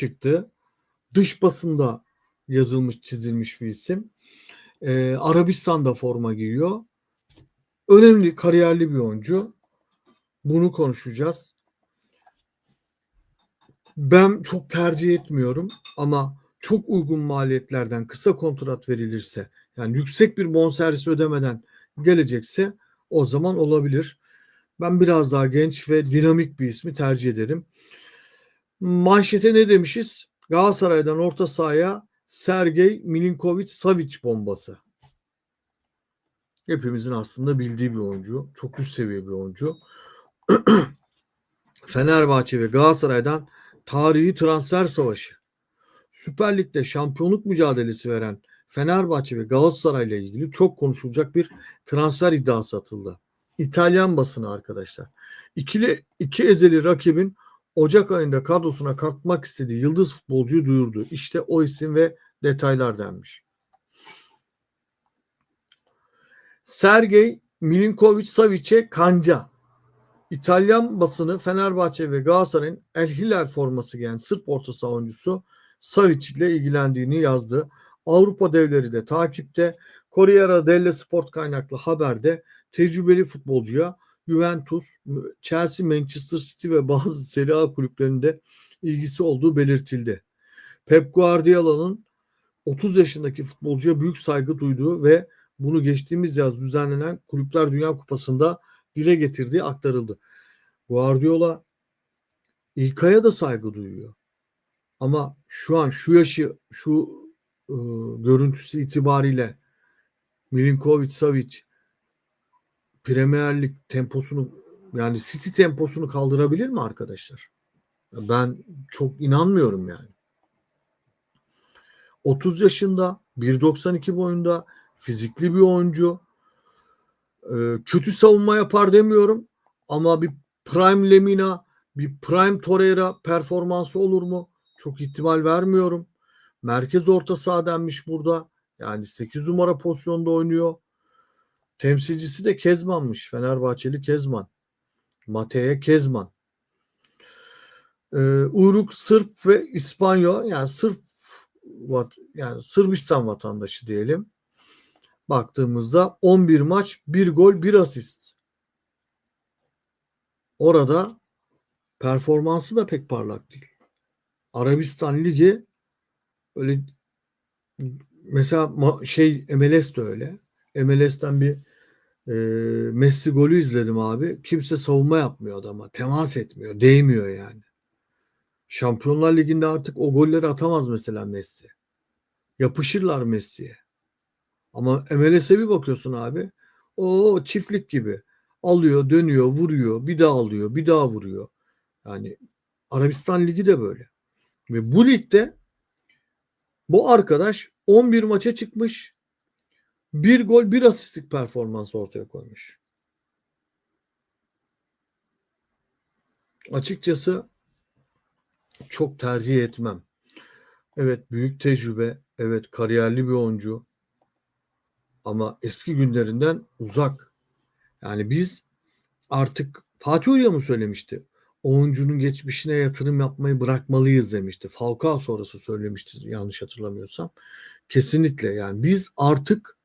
çıktı. Dış basında yazılmış çizilmiş bir isim. Ee, Arabistan'da forma giyiyor. Önemli kariyerli bir oyuncu. Bunu konuşacağız. Ben çok tercih etmiyorum ama çok uygun maliyetlerden kısa kontrat verilirse yani yüksek bir bonservis ödemeden gelecekse o zaman olabilir. Ben biraz daha genç ve dinamik bir ismi tercih ederim. Manşete ne demişiz? Galatasaray'dan orta sahaya Sergey Milinkovic Savic bombası. Hepimizin aslında bildiği bir oyuncu. Çok üst seviye bir oyuncu. Fenerbahçe ve Galatasaray'dan tarihi transfer savaşı. Süper Lig'de şampiyonluk mücadelesi veren Fenerbahçe ve Galatasaray ile ilgili çok konuşulacak bir transfer iddiası atıldı. İtalyan basını arkadaşlar. İkili, iki ezeli rakibin Ocak ayında kadrosuna katmak istediği yıldız futbolcuyu duyurdu. İşte o isim ve detaylar denmiş. Sergey Milinkovic Savic'e kanca. İtalyan basını Fenerbahçe ve Galatasaray'ın El Hilal forması giyen Sırp orta saha oyuncusu Savic ile ilgilendiğini yazdı. Avrupa devleri de takipte. Corriere dello Sport kaynaklı haberde tecrübeli futbolcuya Juventus, Chelsea, Manchester City ve bazı Serie A kulüplerinde ilgisi olduğu belirtildi. Pep Guardiola'nın 30 yaşındaki futbolcuya büyük saygı duyduğu ve bunu geçtiğimiz yaz düzenlenen Kulüpler Dünya Kupası'nda dile getirdiği aktarıldı. Guardiola İlkay'a da saygı duyuyor. Ama şu an şu yaşı, şu e, görüntüsü itibariyle Milinkovic Savic Premier Lig temposunu yani City temposunu kaldırabilir mi arkadaşlar? Ben çok inanmıyorum yani. 30 yaşında, 1.92 boyunda, fizikli bir oyuncu. Ee, kötü savunma yapar demiyorum ama bir prime Lemina, bir prime Torreira performansı olur mu? Çok ihtimal vermiyorum. Merkez orta saha denmiş burada. Yani 8 numara pozisyonda oynuyor. Temsilcisi de Kezman'mış. Fenerbahçeli Kezman. Mate'ye Kezman. Ee, Uyruk Sırp ve İspanyol yani Sırp yani Sırbistan vatandaşı diyelim. Baktığımızda 11 maç, 1 gol, 1 asist. Orada performansı da pek parlak değil. Arabistan Ligi öyle mesela şey MLS de öyle. MLS'ten bir e, Messi golü izledim abi. Kimse savunma yapmıyor adama. Temas etmiyor. Değmiyor yani. Şampiyonlar Ligi'nde artık o golleri atamaz mesela Messi. Yapışırlar Messi'ye. Ama MLS'e bir bakıyorsun abi. O çiftlik gibi. Alıyor, dönüyor, vuruyor, bir daha alıyor, bir daha vuruyor. Yani Arabistan Ligi de böyle. Ve bu ligde bu arkadaş 11 maça çıkmış. Bir gol, bir asistlik performans ortaya koymuş. Açıkçası çok tercih etmem. Evet büyük tecrübe, evet kariyerli bir oyuncu ama eski günlerinden uzak. Yani biz artık Fatih Hoca mı söylemişti? Oyuncunun geçmişine yatırım yapmayı bırakmalıyız demişti. Falcao sonrası söylemişti yanlış hatırlamıyorsam. Kesinlikle yani biz artık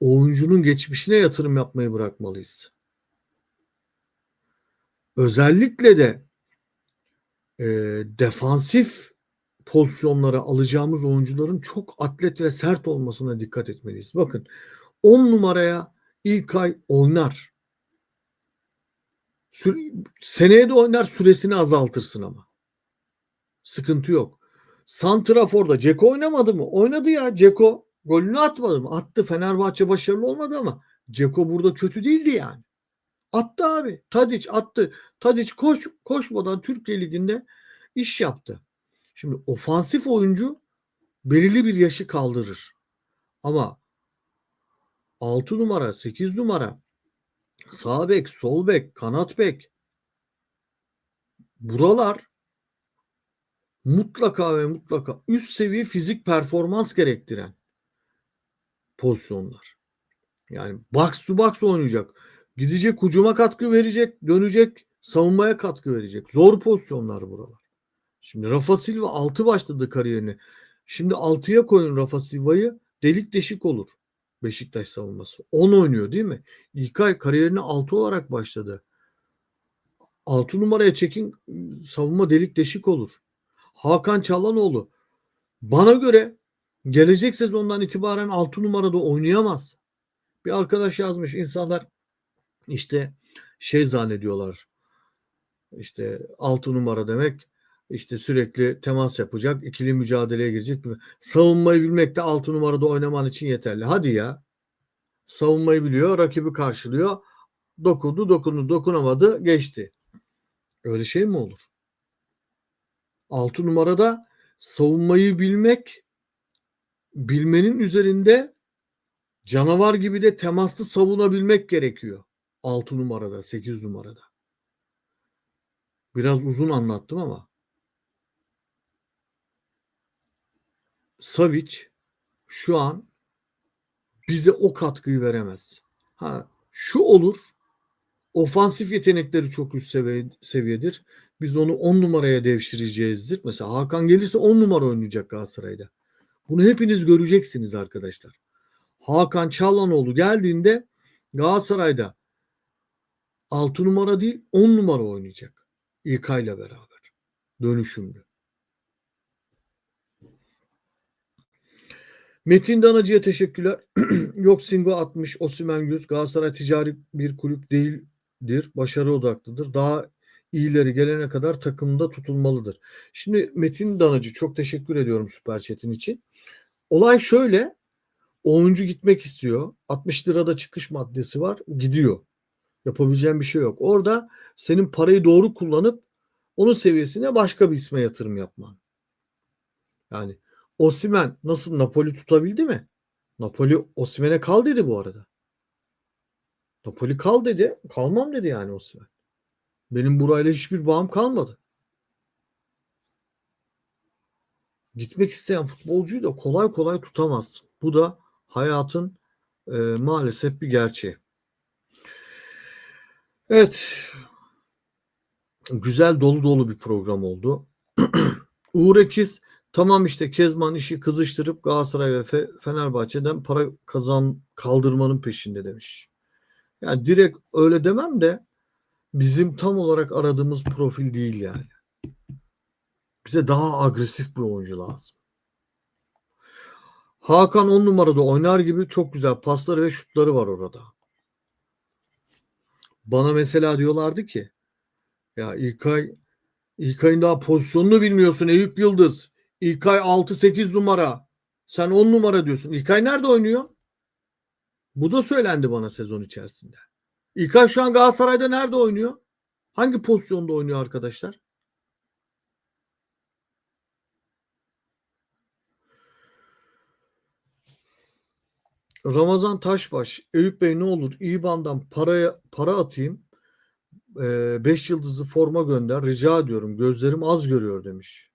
oyuncunun geçmişine yatırım yapmayı bırakmalıyız. Özellikle de e, defansif pozisyonlara alacağımız oyuncuların çok atlet ve sert olmasına dikkat etmeliyiz. Bakın 10 numaraya ilk ay oynar. Süre, seneye de oynar süresini azaltırsın ama. Sıkıntı yok. Santrafor'da Ceko oynamadı mı? Oynadı ya Ceko. Golünü atmadı mı? Attı. Fenerbahçe başarılı olmadı ama Ceko burada kötü değildi yani. Attı abi. Tadic attı. Tadic koş, koşmadan Türkiye Ligi'nde iş yaptı. Şimdi ofansif oyuncu belirli bir yaşı kaldırır. Ama 6 numara, 8 numara, sağ bek, sol bek, kanat bek buralar mutlaka ve mutlaka üst seviye fizik performans gerektiren pozisyonlar. Yani box to box oynayacak. Gidecek hücuma katkı verecek, dönecek, savunmaya katkı verecek. Zor pozisyonlar buralar. Şimdi Rafa Silva 6 başladı kariyerine. Şimdi 6'ya koyun Rafa Silva'yı delik deşik olur Beşiktaş savunması. 10 oynuyor değil mi? İlkay kariyerine 6 olarak başladı. 6 numaraya çekin savunma delik deşik olur. Hakan Çalhanoğlu bana göre gelecek sezondan itibaren 6 numarada oynayamaz. Bir arkadaş yazmış insanlar işte şey zannediyorlar. İşte 6 numara demek işte sürekli temas yapacak, ikili mücadeleye girecek. Savunmayı bilmek de 6 numarada oynaman için yeterli. Hadi ya. Savunmayı biliyor, rakibi karşılıyor. Dokundu, dokundu, dokunamadı, geçti. Öyle şey mi olur? 6 numarada savunmayı bilmek bilmenin üzerinde canavar gibi de temaslı savunabilmek gerekiyor. 6 numarada, 8 numarada. Biraz uzun anlattım ama. Savic şu an bize o katkıyı veremez. Ha şu olur. Ofansif yetenekleri çok üst seviye, seviyedir. Biz onu 10 numaraya devşireceğizdir. Mesela Hakan gelirse 10 numara oynayacak Galatasaray'da. Bunu hepiniz göreceksiniz arkadaşlar. Hakan Çallanoğlu geldiğinde Galatasaray'da 6 numara değil 10 numara oynayacak. İlkay'la beraber. Dönüşümlü. Metin Danacı'ya teşekkürler. Yok Singo 60, Osimen 100. Galatasaray ticari bir kulüp değildir. Başarı odaklıdır. Daha iyileri gelene kadar takımda tutulmalıdır. Şimdi Metin Danacı çok teşekkür ediyorum Süper Chat'in için. Olay şöyle. Oyuncu gitmek istiyor. 60 lirada çıkış maddesi var. Gidiyor. Yapabileceğin bir şey yok. Orada senin parayı doğru kullanıp onun seviyesine başka bir isme yatırım yapman. Yani Osimen nasıl Napoli tutabildi mi? Napoli Osimen'e kal dedi bu arada. Napoli kal dedi. Kalmam dedi yani Osimen. Benim burayla hiçbir bağım kalmadı. Gitmek isteyen futbolcuyu da kolay kolay tutamaz. Bu da hayatın e, maalesef bir gerçeği. Evet. Güzel dolu dolu bir program oldu. Uğur Ekiz tamam işte Kezman işi kızıştırıp Galatasaray ve Fenerbahçe'den para kazan kaldırmanın peşinde demiş. Yani direkt öyle demem de bizim tam olarak aradığımız profil değil yani. Bize daha agresif bir oyuncu lazım. Hakan 10 numarada oynar gibi çok güzel pasları ve şutları var orada. Bana mesela diyorlardı ki ya İlkay İlkay'ın daha pozisyonunu bilmiyorsun Eyüp Yıldız. İlkay 6-8 numara. Sen 10 numara diyorsun. İlkay nerede oynuyor? Bu da söylendi bana sezon içerisinde. İlkay şu an Galatasaray'da nerede oynuyor? Hangi pozisyonda oynuyor arkadaşlar? Ramazan Taşbaş, Eyüp Bey ne olur İBAN'dan paraya para atayım. 5 yıldızlı forma gönder rica ediyorum. Gözlerim az görüyor demiş.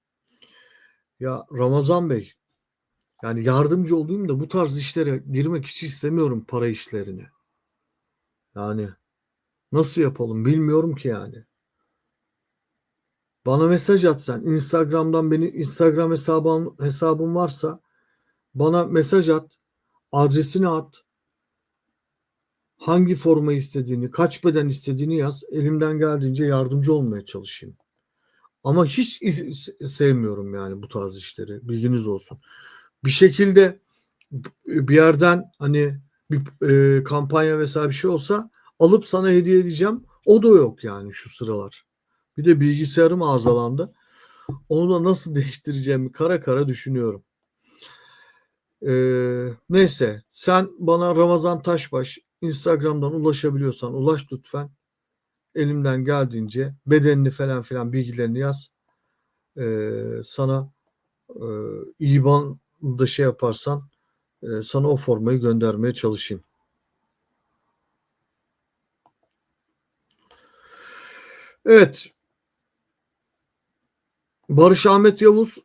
Ya Ramazan Bey yani yardımcı olayım da bu tarz işlere girmek hiç istemiyorum para işlerine. Yani nasıl yapalım bilmiyorum ki yani. Bana mesaj at sen. Instagram'dan beni Instagram hesabım hesabım varsa bana mesaj at. Adresini at. Hangi forma istediğini, kaç beden istediğini yaz. Elimden geldiğince yardımcı olmaya çalışayım. Ama hiç sevmiyorum yani bu tarz işleri. Bilginiz olsun. Bir şekilde bir yerden hani bir e, kampanya vesaire bir şey olsa alıp sana hediye edeceğim. O da yok yani şu sıralar. Bir de bilgisayarım arızalandı. Onu da nasıl değiştireceğimi kara kara düşünüyorum. Ee, neyse sen bana Ramazan Taşbaş Instagram'dan ulaşabiliyorsan ulaş lütfen. Elimden geldiğince bedenini falan filan bilgilerini yaz. Ee, sana e, IBAN'da şey yaparsan sana o formayı göndermeye çalışayım. Evet. Barış Ahmet Yavuz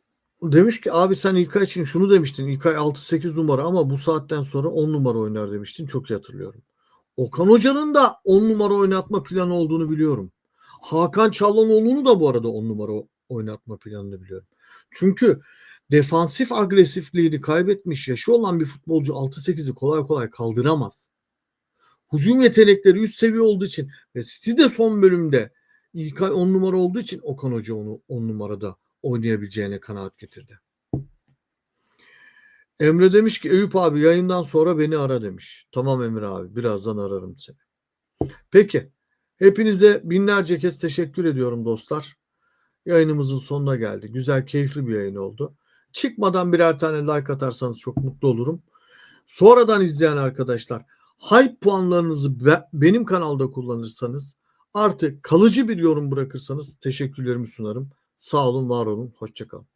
demiş ki abi sen İlkay için şunu demiştin. İlkay 6-8 numara ama bu saatten sonra 10 numara oynar demiştin. Çok iyi hatırlıyorum. Okan Hoca'nın da 10 numara oynatma planı olduğunu biliyorum. Hakan Çallanoğlu'nu da bu arada 10 numara oynatma planını biliyorum. Çünkü defansif agresifliğini kaybetmiş yaşı olan bir futbolcu 6-8'i kolay kolay kaldıramaz. Hücum yetenekleri üst seviye olduğu için ve City de son bölümde ilk 10 numara olduğu için Okan Hoca onu 10 numarada oynayabileceğine kanaat getirdi. Emre demiş ki Eyüp abi yayından sonra beni ara demiş. Tamam Emre abi birazdan ararım seni. Peki hepinize binlerce kez teşekkür ediyorum dostlar. Yayınımızın sonuna geldi. Güzel keyifli bir yayın oldu. Çıkmadan birer tane like atarsanız çok mutlu olurum. Sonradan izleyen arkadaşlar hype puanlarınızı be- benim kanalda kullanırsanız artı kalıcı bir yorum bırakırsanız teşekkürlerimi sunarım. Sağ olun, var olun, hoşçakalın.